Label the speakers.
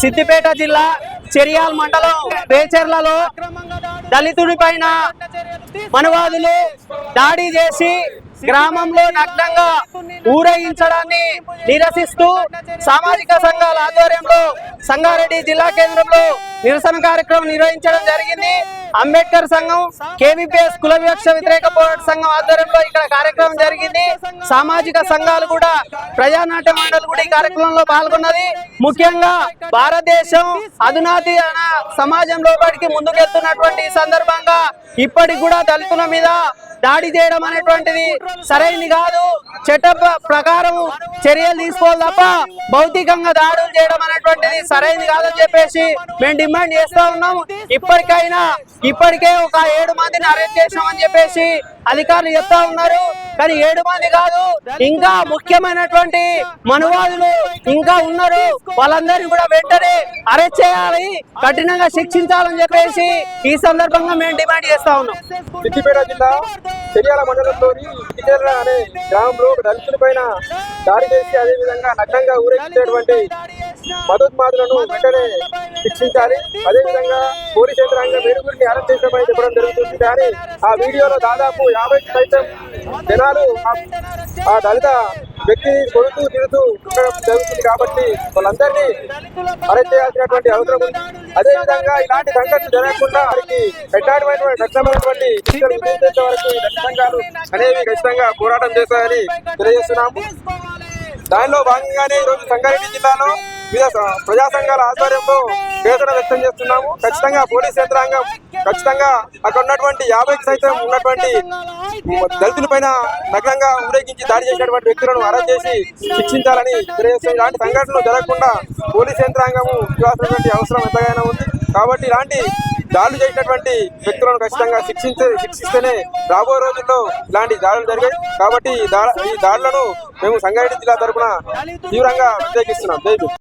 Speaker 1: సిద్దిపేట జిల్లా చెరియాల్ మండలం పేచర్లలో దళితుడి పైన మనువాదులు దాడి చేసి గ్రామంలో నగ్నంగా ఊరేగించడాన్ని నిరసిస్తూ సామాజిక సంఘాల ఆధ్వర్యంలో సంగారెడ్డి జిల్లా కేంద్రంలో నిరసన కార్యక్రమం నిర్వహించడం జరిగింది. అంబేద్కర్ సంఘం కేవీపీఎస్ కుల వివక్ష వ్యతిరేక పోరాట సంఘం ఆధ్వర్యంలో ఇక్కడ కార్యక్రమం జరిగింది. సామాజిక సంఘాలు కూడా ప్రజానాట్య మండలి కూడా ఈ కార్యక్రమంలో పాల్గొన్నది. ముఖ్యంగా భారతదేశం అధునాతి అన సమాజం లోపలికి ముందుకెళ్తున్నటువంటి సందర్భంగా ఇప్పటికి కూడా దళితుల మీద దాడి చేయడం అనేటువంటిది సరైనది కాదు. చట్ట ప్రకారం చర్యలు తీసుకోవాలి తప్ప భౌతికంగా దాడులు చేయడం అనేటువంటిది సరైనది కాదని చెప్పేసి మేము డిమాండ్ చేస్తా ఉన్నాం ఇప్పటికైనా ఇప్పటికే ఒక ఏడు మందిని అరెస్ట్ చేసామని చెప్పేసి అధికారులు చెప్తా ఉన్నారు. కానీ ఏడు మంది కాదు ఇంకా ముఖ్యమైనటువంటి మనువాదులు ఇంకా ఉన్నారు. వాళ్ళందరినీ కూడా వెంటనే అరెస్ట్ చేయాలి కఠినంగా శిక్షించాలని చెప్పేసి ఈ సందర్భంగా మేము డిమాండ్ చేస్తా ఉన్నాం.
Speaker 2: సిద్దిపేట జిల్లా చెరియాల మండలంలోని ఇటికేర్ల అనే గ్రామంలో దళితుల పైన దాడి చేసి అదేవిధంగా నగ్నంగా ఊరేగించేటువంటి మధుత్మాదులను వెంటనే శిక్షించాలి. అదే విధంగా పోలీస్ యంత్రాంగం వేరుగురిని అరెస్ట్ చేసామని చెప్పడం జరుగుతుంది. కానీ ఆ వీడియోలో దాదాపు యాభై సైతం జనాలు ఆ- దళిత వ్యక్తిని కొడుతూ తిడుతూ ఉండడం జరుగుతుంది కాబట్టి వాళ్ళందరినీ అరెస్ట్ చేయాల్సినటువంటి అవసరం ఉంది. అదే విధంగా ఇలాంటి సంఘటన జరగకుండా వారికి కఠినమైనటువంటి కఠినమైనటువంటి శిక్షలు విధించేంత వరకు ఈ సంఘాలు అనేవి ఖచ్చితంగా పోరాటం చేస్తాయని తెలియజేస్తున్నాము. దానిలో భాగంగానే ఈరోజు సంగారెడ్డి జిల్లాలో ప్రజా సంఘాల ఆధ్వర్యంలో వేదన వ్యక్తం చేస్తున్నాము. ఖచ్చితంగా పోలీస్ యంత్రాంగం ఖచ్చితంగా అక్కడ ఉన్నటువంటి యాభైకి సైతం ఉన్నటువంటి దళితుల పైన నగ్నంగా ఊరేగించి దాడి చేసినటువంటి వ్యక్తులను అరెస్ట్ చేసి శిక్షించాలని తెలియజేస్తుంది ఇలాంటి సంఘటనలు జరగకుండా పోలీస్ యంత్రాంగము ఇవ్వాల్సినటువంటి అవసరం ఎంతగానో ఉంది. కాబట్టి ఇలాంటి దాడులు చేసినటువంటి వ్యక్తులను ఖచ్చితంగా శిక్షించే శిక్షిస్తేనే రాబోయే రోజుల్లో ఇలాంటి దాడులు జరిగాయి. కాబట్టి ఈ ఈ దాడులను మేము సంగారెడ్డి జిల్లా తరఫున తీవ్రంగా వ్యతిరేకిస్తున్నాం. జై